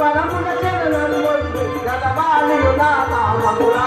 వరమున జగనం మొండి గలవాలి నా నామమురా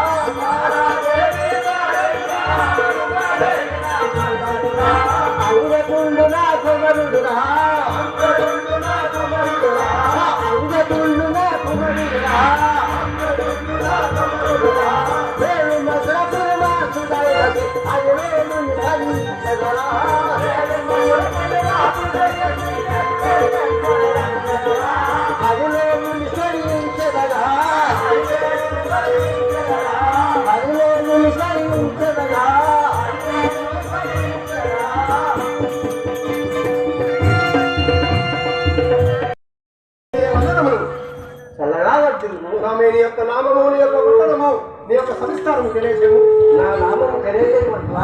ఆమె నీ యొక్క నామము నీ యొక్క పట్టణము నీ యొక్క సంస్కారము తెలియజేము నా నామము తెలియజేయమంటువా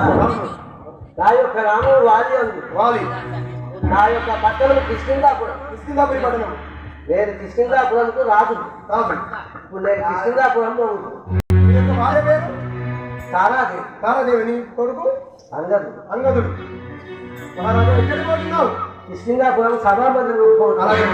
నా యొక్క నామం వాలి అందు. వాలి నా యొక్క పట్టణం కిష్కిందాపురం ఇస్కిందాపురి పట్టణం. నేను కిష్కిందాపురంకు రాదు రాజు. ఇప్పుడు నేను కిష్కిందాపురంలో నీ యొక్క భార్య పేరు? తారాది తారాదేవి నీ కొడుకు? అందరు అంగదుడు. మహారాజా ఎక్కడికి పోతున్నావు? కిష్కిందాపురం సభామందిరం అలాగే